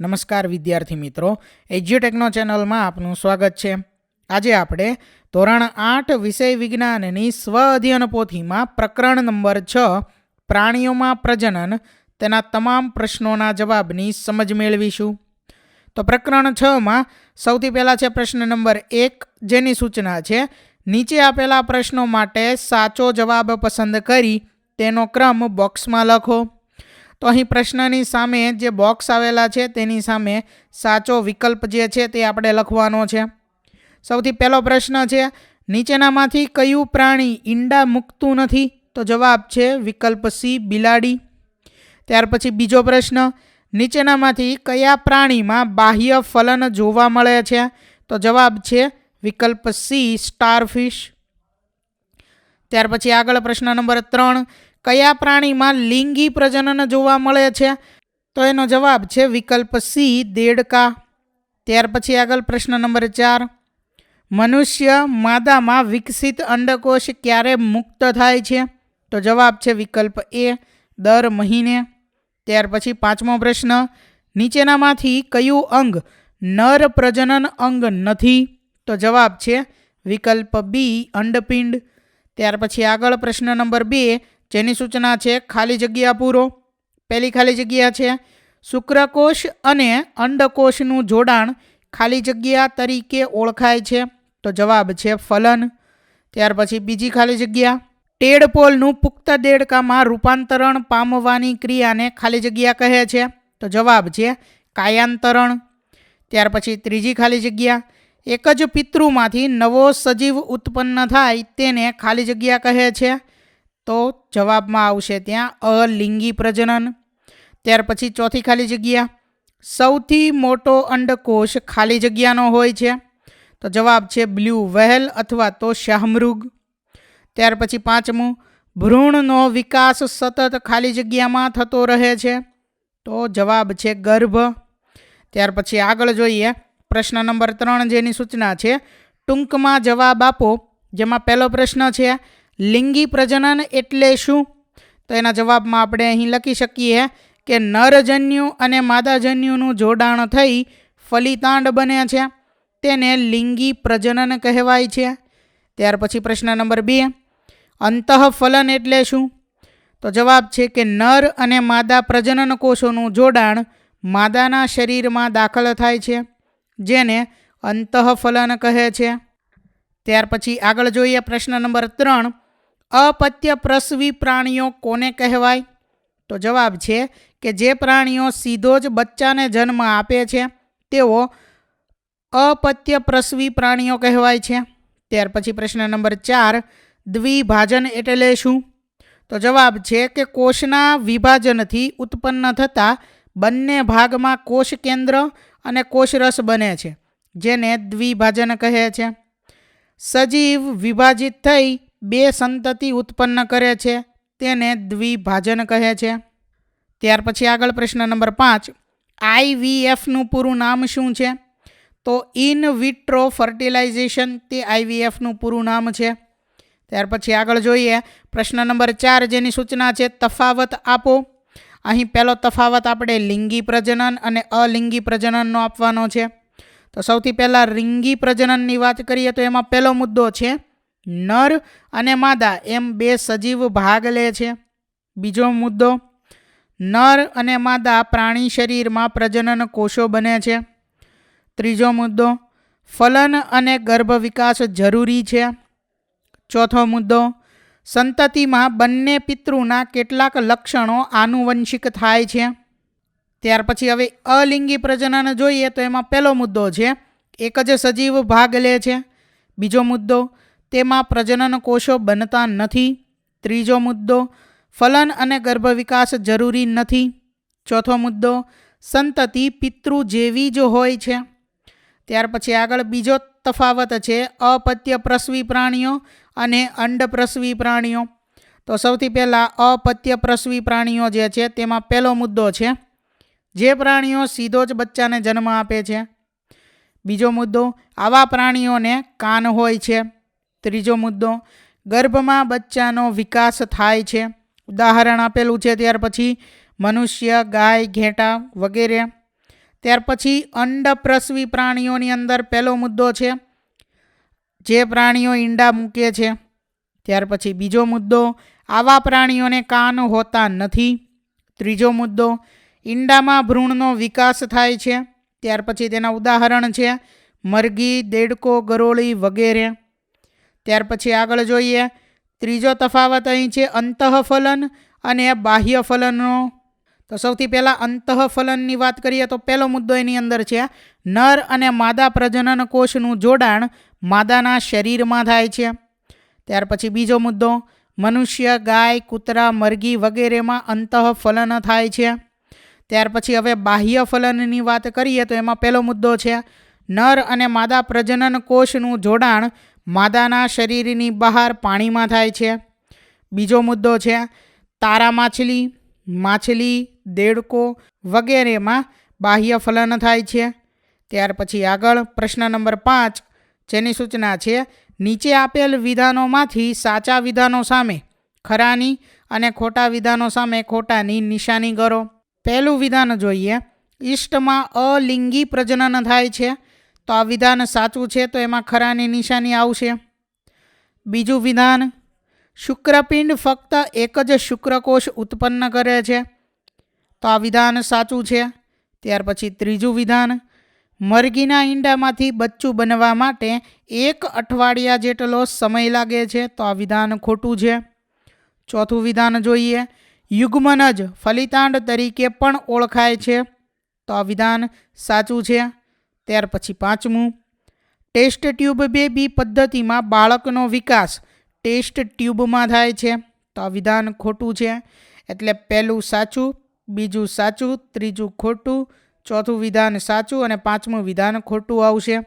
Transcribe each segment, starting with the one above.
નમસ્કાર વિદ્યાર્થી મિત્રો એજ્યુટેકનો ચેનલમાં આપનું સ્વાગત છે. આજે આપણે ધોરણ આઠ વિષય વિજ્ઞાનની સ્વ અધ્યયન પોથીમાં પ્રકરણ નંબર છ, પ્રાણીઓમાં પ્રજનન, તેના તમામ પ્રશ્નોના જવાબની સમજ મેળવીશું. તો પ્રકરણ છમાં સૌથી પહેલાં છે પ્રશ્ન નંબર એક, જેની સૂચના છે, નીચે આપેલા પ્રશ્નો માટે સાચો જવાબ પસંદ કરી, તેનો ક્રમ બોક્સમાં લખો. તો અહીં પ્રશ્નની સામે જે બોક્સ આવેલા છે, તેની સામે સાચો વિકલ્પ જે છે તે આપણે લખવાનો છે. સૌથી પહેલો પ્રશ્ન છે, નીચેનામાંથી કયું પ્રાણી ઈંડા મૂકતું નથી? તો જવાબ છે વિકલ્પ સી, બિલાડી. ત્યાર પછી બીજો પ્રશ્ન, નીચેનામાંથી કયા પ્રાણીમાં બાહ્ય ફલન જોવા મળે છે? તો જવાબ છે વિકલ્પ સી, સ્ટારફિશ. ત્યાર પછી આગળ પ્રશ્ન નંબર ત્રણ કયા પ્રાણીમાં લિંગી પ્રજનન જોવા મળે છે? તો એનો જવાબ છે વિકલ્પ સી, દેડકા. ત્યાર પછી આગળ પ્રશ્ન નંબર ચાર. મનુષ્ય માદામાં વિકસિત અંડકોષ ક્યારે મુક્ત થાય છે? તો જવાબ છે વિકલ્પ એ, દર મહિને. ત્યાર પછી પાંચમો પ્રશ્ન, નીચેનામાંથી કયું અંગ નર પ્રજનન અંગ નથી? તો જવાબ છે વિકલ્પ બી, અંડપિંડ. ત્યાર પછી આગળ પ્રશ્ન નંબર બે જેની સૂચના છે, ખાલી જગ્યા પૂરો. પહેલી ખાલી જગ્યા છે શુક્રકોષ અને અંડકોષનું જોડાણ ખાલી જગ્યા તરીકે ઓળખાય છે. તો જવાબ છે ફલન. ત્યાર પછી બીજી ખાલી જગ્યા. ટેડપોલનું પુખ્ત દેડકામાં રૂપાંતરણ પામવાની ક્રિયાને ખાલી જગ્યા કહે છે. તો જવાબ છે કાયાંતરણ. ત્યાર પછી ત્રીજી ખાલી જગ્યા. એક જ પિતૃમાંથી નવો સજીવ ઉત્પન્ન થાય તેને ખાલી જગ્યા કહે છે. તો જવાબમાં આવશે ત્યાં અલિંગી પ્રજનન. ત્યાર પછી ચોથી ખાલી જગ્યા. સૌથી મોટો અંડકોષ ખાલી જગ્યાનો હોય છે. તો જવાબ છે બ્લુ વહેલ અથવા તો શાહમૃગ. ત્યાર પછી પાંચમું, ભ્રૂણનો વિકાસ સતત ખાલી જગ્યામાં થતો રહે છે. તો જવાબ છે ગર્ભ. ત્યાર પછી આગળ જોઈએ. પ્રશ્ન નંબર ત્રણ જેની સૂચના છે, ટૂંકમાં જવાબ આપો, જેમાં પહેલો પ્રશ્ન છે લિંગી પ્રજનન એટલે શું? તો એના જવાબમાં આપણે અહીં લખી શકીએ કે નરજન્યુ અને માદાજન્યુનું જોડાણ થઈ ફલિતાંડ બને છે. તેને લિંગી પ્રજનન કહેવાય છે. ત્યાર પછી પ્રશ્ન નંબર બે, અંતઃફલન એટલે શું? તો જવાબ છે કે નર અને માદા પ્રજનન કોષોનું જોડાણ માદાના શરીરમાં દાખલ થાય છે, જેને અંતઃફલન કહે છે. ત્યાર પછી આગળ જોઈએ પ્રશ્ન નંબર ત્રણ અપત્ય પ્રસવી પ્રાણીઓ કોને કહેવાય? તો જવાબ છે કે જે પ્રાણીઓ સીધો જ બચ્ચાને જન્મ આપે છે, તેઓ અપત્ય પ્રસવી પ્રાણીઓ કહેવાય છે. ત્યાર પછી પ્રશ્ન નંબર ચાર, દ્વિભાજન એટલે શું? તો જવાબ છે કે કોષના વિભાજનથી ઉત્પન્ન થતા બંને ભાગમાં કોષ કેન્દ્ર અને કોષરસ બને છે, જેને દ્વિભાજન કહે છે. સજીવ વિભાજિત થઈ બે સંતતિ ઉત્પન્ન કરે છે, તેને દ્વિભાજન કહે છે. ત્યાર પછી આગળ પ્રશ્ન નંબર પાંચ. આઈવીએફનું પૂરું નામ શું છે? તો ઇન વિટ્રો ફર્ટિલાઇઝેશન તે આઈવીએફનું પૂરું નામ છે. ત્યાર પછી આગળ જોઈએ. પ્રશ્ન નંબર ચાર જેની સૂચના છે, તફાવત આપો. અહીં પહેલો તફાવત આપણે લિંગી પ્રજનન અને અલિંગી પ્રજનનનો આપવાનો છે. તો સૌથી પહેલાં લિંગી પ્રજનનની વાત કરીએ તો એમાં પહેલો મુદ્દો છે નર અને માદા એમ બે સજીવ ભાગ લે છે. બીજો મુદ્દો, નર અને માદા પ્રાણી શરીરમાં પ્રજનન કોષો બને છે. ત્રીજો મુદ્દો, ફલન અને ગર્ભ વિકાસ જરૂરી છે. ચોથો મુદ્દો, સંતતિમાં બંને પિતૃના કેટલાક લક્ષણો આનુવંશિક થાય છે. ત્યાર પછી હવે અલિંગી પ્રજનન જોઈએ તો એમાં પહેલો મુદ્દો છે, એક જ સજીવ ભાગ લે છે. બીજો મુદ્દો તેમાં પ્રજનન કોષો બનતા નથી, ત્રીજો મુદ્દો, ફલન અને ગર્ભ વિકાસ જરૂરી નથી, ચોથો મુદ્દો, સંતતિ પિતૃ જેવી જ હોય છે. ત્યાર પછી આગળ બીજો તફાવત છે અપત્ય પ્રસવી પ્રાણીઓ અને અંડપ્રસવી પ્રાણીઓ. તો સૌથી પહેલાં અપત્ય પ્રસવી પ્રાણીઓ જે છે તેમાં પહેલો મુદ્દો છે, જે પ્રાણીઓ સીધો જ બચ્ચાને જન્મ આપે છે. બીજો મુદ્દો, આવા પ્રાણીઓને કાન હોય છે. ત્રીજો મુદ્દો, ગર્ભમાં બચ્ચાનો વિકાસ થાય છે. ઉદાહરણ આપેલું છે, ત્યાર પછી મનુષ્ય, ગાય, ઘેટા વગેરે. ત્યાર પછી અંડપ્રસવી પ્રાણીઓની અંદર પહેલો મુદ્દો છે, જે પ્રાણીઓ ઈંડા મૂકે છે. ત્યાર પછી બીજો મુદ્દો, આવા પ્રાણીઓને કાન હોતા નથી. ત્રીજો મુદ્દો, ઈંડામાં ભ્રૂણનો વિકાસ થાય છે. ત્યાર પછી તેના ઉદાહરણ છે, મરઘી, દેડકો, ગરોળી વગેરે. ત્યાર પછી આગળ જોઈએ. ત્રીજો તફાવત અહીં છે અંતઃફલન અને બાહ્ય ફલનનો તો સૌથી પહેલાં અંતઃફલનની વાત કરીએ તો પહેલો મુદ્દો એની અંદર છે, નર અને માદા પ્રજનન કોષનું જોડાણ માદાના શરીરમાં થાય છે. ત્યાર પછી બીજો મુદ્દો, મનુષ્ય, ગાય, કૂતરા, મરઘી વગેરેમાં અંતઃફલન થાય છે. ત્યાર પછી હવે બાહ્ય ફલનની વાત કરીએ તો એમાં પહેલો મુદ્દો છે, નર અને માદા પ્રજનન કોષનું જોડાણ માદાના શરીરની બહાર પાણીમાં થાય છે. બીજો મુદ્દો છે, તારા માછલી માછલી, દેડકો વગેરેમાં બાહ્ય ફલન થાય છે. ત્યાર પછી આગળ પ્રશ્ન નંબર પાંચ, જેની સૂચના છે, નીચે આપેલ વિધાનોમાંથી સાચા વિધાનો સામે, ખરાની અને ખોટા વિધાનો સામે ખોટાની નિશાની કરો. પહેલું વિધાન જોઈએ, ઈષ્ટમાં અલિંગી પ્રજનન થાય છે. તો આ વિધાન સાચું છે તો એમાં ખરાની નિશાની આવશે. બીજું વિધાન, શુક્રપિંડ ફક્ત એક જ શુક્રકોષ ઉત્પન્ન કરે છે. તો આ વિધાન સાચું છે. ત્યાર પછી ત્રીજું વિધાન, મરઘીના ઈંડામાંથી બચ્ચું બનવા માટે એક અઠવાડિયા જેટલો સમય લાગે છે તો આ વિધાન ખોટું છે. ચોથું વિધાન જોઈએ, યુગ્મનજ ફલિતાંડ તરીકે પણ ઓળખાય છે. તો આ વિધાન સાચું છે. ત્યાર પછી પાંચમું, ટેસ્ટ ટ્યુબ બેબી પદ્ધતિમાં બાળકનો વિકાસ ટેસ્ટ ટ્યુબમાં થાય છે. તો આ વિધાન ખોટું છે. એટલે પહેલું સાચું, બીજું સાચું, ત્રીજું ખોટું, ચોથું વિધાન સાચું અને પાંચમું વિધાન ખોટું આવશે.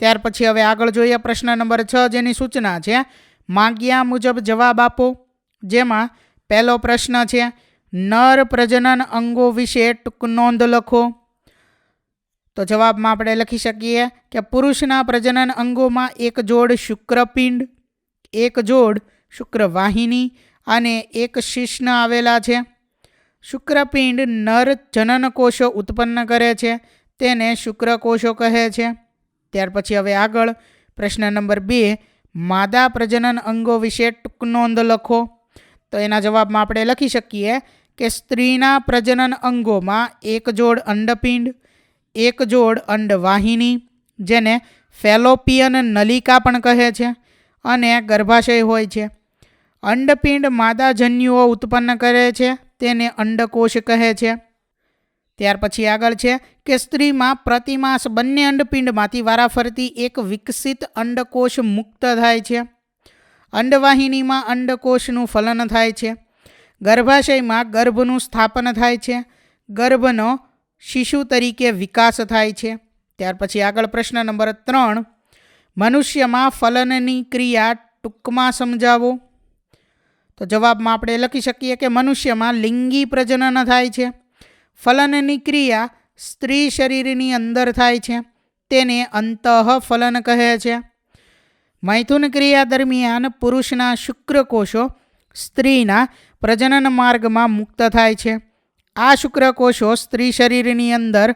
ત્યાર પછી હવે આગળ જોઈએ પ્રશ્ન નંબર છ જેની સૂચના છે. માંગ્યા મુજબ જવાબ આપો. જેમાં પહેલો પ્રશ્ન છે, નર પ્રજનન અંગો વિશે ટૂંક નોંધ લખો. તો જવાબમાં આપણે લખી શકીએ કે પુરુષના પ્રજનન અંગોમાં એક જોડ શુક્રપિંડ, એક જોડ શુક્રવાહિની અને એક શિશ્ન આવેલા છે. શુક્રપિંડ નર જનનકોષો ઉત્પન્ન કરે છે, તેને શુક્રકોષો કહે છે. ત્યાર પછી હવે આગળ પ્રશ્ન નંબર બે, માદા પ્રજનન અંગો વિશે ટૂંક નોંધ લખો. તો એના જવાબમાં આપણે લખી શકીએ કે સ્ત્રીના પ્રજનન અંગોમાં એક જોડ અંડપિંડ એક જોડ અંડવાહિની જેને ફેલોપિયન નલિકા પણ કહે છે અને ગર્ભાશય હોય છે. અંડપિંડ માદાજન્યુઓ ઉત્પન્ન કરે છે, તેને અંડકોષ કહે છે. ત્યાર પછી આગળ છે કે સ્ત્રીમાં પ્રતિમાસ બંને અંડપિંડમાંથી વારાફરતી એક વિકસિત અંડકોષ મુક્ત થાય છે. અંડવાહિનીમાં અંડકોષનું ફલન થાય છે. ગર્ભાશયમાં ગર્ભનું સ્થાપન થાય છે. ગર્ભનો શિશુ તરીકે વિકાસ થાય છે. ત્યાર પછી આગળ પ્રશ્ન નંબર ત્રણ, મનુષ્યમાં ફલનની ક્રિયા ટૂંકમાં સમજાવો. તો જવાબમાં આપણે લખી શકીએ કે મનુષ્યમાં લિંગી પ્રજનન થાય છે. ફલનની ક્રિયા સ્ત્રી શરીરની અંદર થાય છે. તેને અંતઃફલન કહે છે. મૈથુન ક્રિયા દરમિયાન પુરુષના શુક્રકોષો સ્ત્રીના પ્રજનન માર્ગમાં મુક્ત થાય છે. આ શુક્રકોષો સ્ત્રી શરીરની અંદર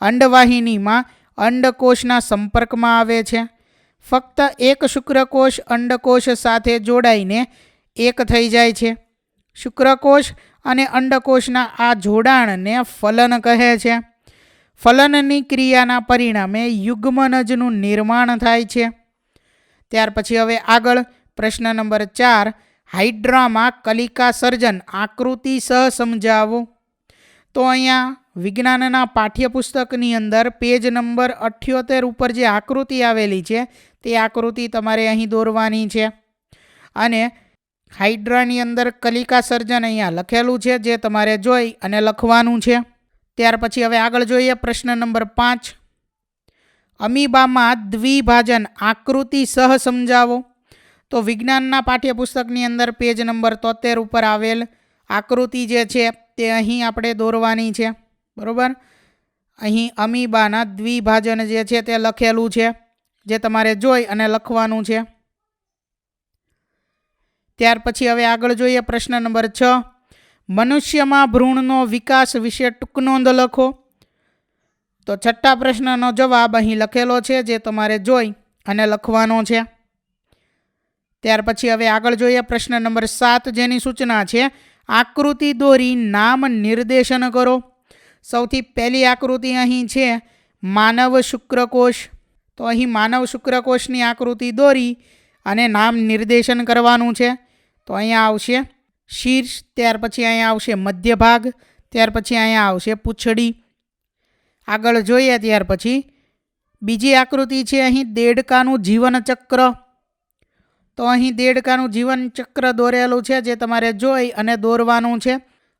અંડવાહિનીમાં અંડકોષના સંપર્કમાં આવે છે. ફક્ત એક શુક્રકોષ અંડકોષ સાથે જોડાઈને એક થઈ જાય છે. શુક્રકોષ અને અંડકોષના આ જોડાણને ફલન કહે છે. ફલનની ક્રિયાના પરિણામે યુગ્મનજનું નિર્માણ થાય છે. ત્યાર પછી હવે આગળ પ્રશ્ન નંબર ચાર, હાઇડ્રામાં કલિકા સર્જન આકૃતિ સહ સમજાવો. તો અહીંયા વિજ્ઞાનના પાઠ્યપુસ્તકની અંદર પેજ નંબર અઠ્યોતેર ઉપર જે આકૃતિ આવેલી છે, તે આકૃતિ તમારે અહીં દોરવાની છે. અને હાઇડ્રાની અંદર કલિકા સર્જન અહીંયા લખેલું છે, જે તમારે જોઈ અને લખવાનું છે. ત્યાર પછી હવે આગળ જોઈએ પ્રશ્ન નંબર પાંચ. અમીબામાં દ્વિભાજન આકૃતિ સહ સમજાવો. તો વિજ્ઞાનના પાઠ્યપુસ્તકની અંદર પેજ નંબર તોતેર ઉપર આવેલ આકૃતિ જે છે તે અહીં આપણે દોરવાની છે. બરાબર? અહીં અમીબાના દ્વિભાજન જે છે તે લખેલું છે, જે તમારે જોઈ અને લખવાનું છે. ત્યાર પછી હવે આગળ જોઈએ પ્રશ્ન નંબર છ. મનુષ્યમાં ભ્રૂણનો વિકાસ વિશે ટૂંક નોંધ લખો. તો છઠ્ઠા પ્રશ્નનો જવાબ અહીં લખેલો છે, જે તમારે જોઈ અને લખવાનો છે. ત્યાર પછી હવે આગળ જોઈએ પ્રશ્ન નંબર સાત, જેની સૂચના છે આકૃતિ દોરી નામ નિર્દેશન કરો. સૌથી પહેલી આકૃતિ અહીં છે માનવ શુક્રકોષ તો અહીં માનવ શુક્રકોષની આકૃતિ દોરી અને નામ નિર્દેશન કરવાનું છે. તો અહીંયા આવશે શીર્ષ, ત્યાર પછી અહીંયા આવશે મધ્ય ભાગ ત્યાર પછી અહીંયા આવશે પૂંછડી. આગળ જોઈએ, ત્યાર પછી બીજી આકૃતિ છે અહીં દેડકાનું જીવનચક્ર. તો અહીં દેડકાનું જીવનચક્ર દોરેલું છે જે તમારે જોઈ અને દોરવાનું છે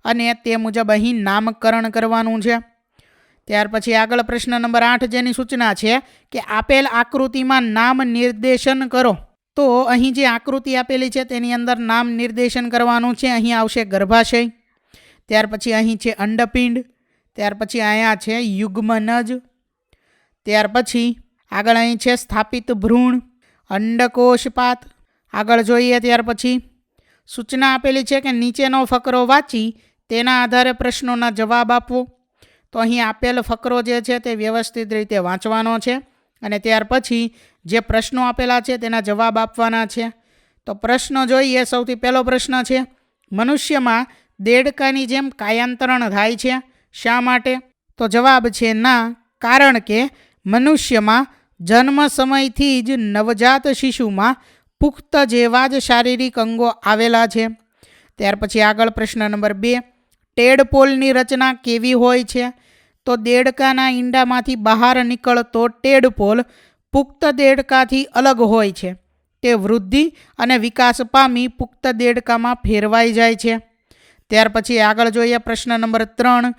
અને તે મુજબ અહીં નામકરણ કરવાનું છે. ત્યાર પછી આગળ પ્રશ્ન નંબર આઠ જેની સૂચના છે કે આપેલ આકૃતિમાં નામ નિર્દેશન કરો. તો અહીં જે આકૃતિ આપેલી છે તેની અંદર નામ નિર્દેશન કરવાનું છે. અહીં આવશે ગર્ભાશય. ત્યાર પછી અહીં છે અંડપિંડ. ત્યાર પછી અહીંયા છે યુગ્મનજ. ત્યાર પછી આગળ અહીં છે સ્થાપિત ભ્રૂણ. અંડકોષપાત આગળ જોઈએ ત્યાર પછી. સૂચના આપેલી છે કે નીચેનો ફકરો વાંચી તેના આધારે પ્રશ્નોના જવાબ આપવો. તો અહીં આપેલ ફકરો જે છે તે વ્યવસ્થિત રીતે વાંચવાનો છે અને ત્યાર પછી જે પ્રશ્નો આપેલા છે તેના જવાબ આપવાના છે. તો પ્રશ્નો જોઈએ, સૌથી પહેલો પ્રશ્ન છે, મનુષ્યમાં દેડકાની જેમ કાયાંતરણ થાય છે શા માટે? તો જવાબ છે, ના, કારણ કે મનુષ્યમાં જન્મ સમયથી જ નવજાત શિશુમાં પુખ્ત જેવા જ શારીરિક અંગો આવેલા છે. ત્યાર પછી આગળ પ્રશ્ન નંબર બે ટેડપોલની રચના કેવી હોય છે? તો દેડકાના ઈંડામાંથી બહાર નીકળતો ટેડપોલ પુખ્ત દેડકાથી અલગ હોય છે. તે વૃદ્ધિ અને વિકાસ પામી પુખ્ત દેડકામાં ફેરવાઈ જાય છે. ત્યાર પછી આગળ જોઈએ પ્રશ્ન નંબર ત્રણ,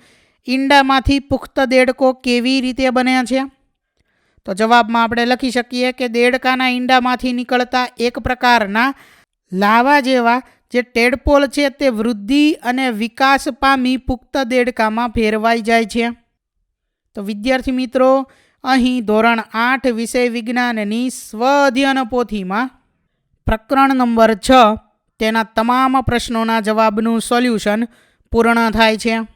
ઈંડામાંથી પુખ્ત દેડકો કેવી રીતે બને છે? તો જવાબમાં આપણે લખી શકીએ કે દેડકાના ઈંડામાંથી નીકળતા એક પ્રકારના લાવા જેવા જે ટેડપોલ છે તે વૃદ્ધિ અને વિકાસ પામી પુખ્ત દેડકામાં ફેરવાઈ જાય છે. તો વિદ્યાર્થી મિત્રો, અહીં ધોરણ આઠ વિષય વિજ્ઞાનની સ્વ અધ્યયન પોથીમાં પ્રકરણ નંબર છ તેના તમામ પ્રશ્નોના જવાબનું સોલ્યુશન પૂર્ણ થાય છે.